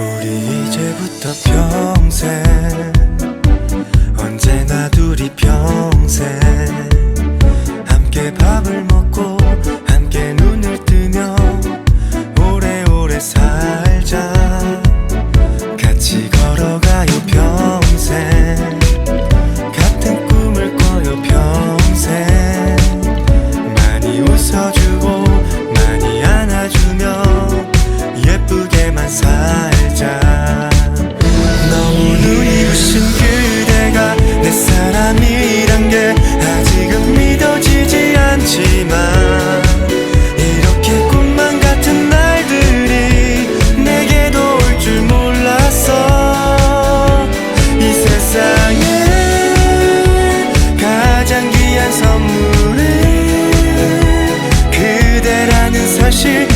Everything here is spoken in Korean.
우리 이제부터 평생 existe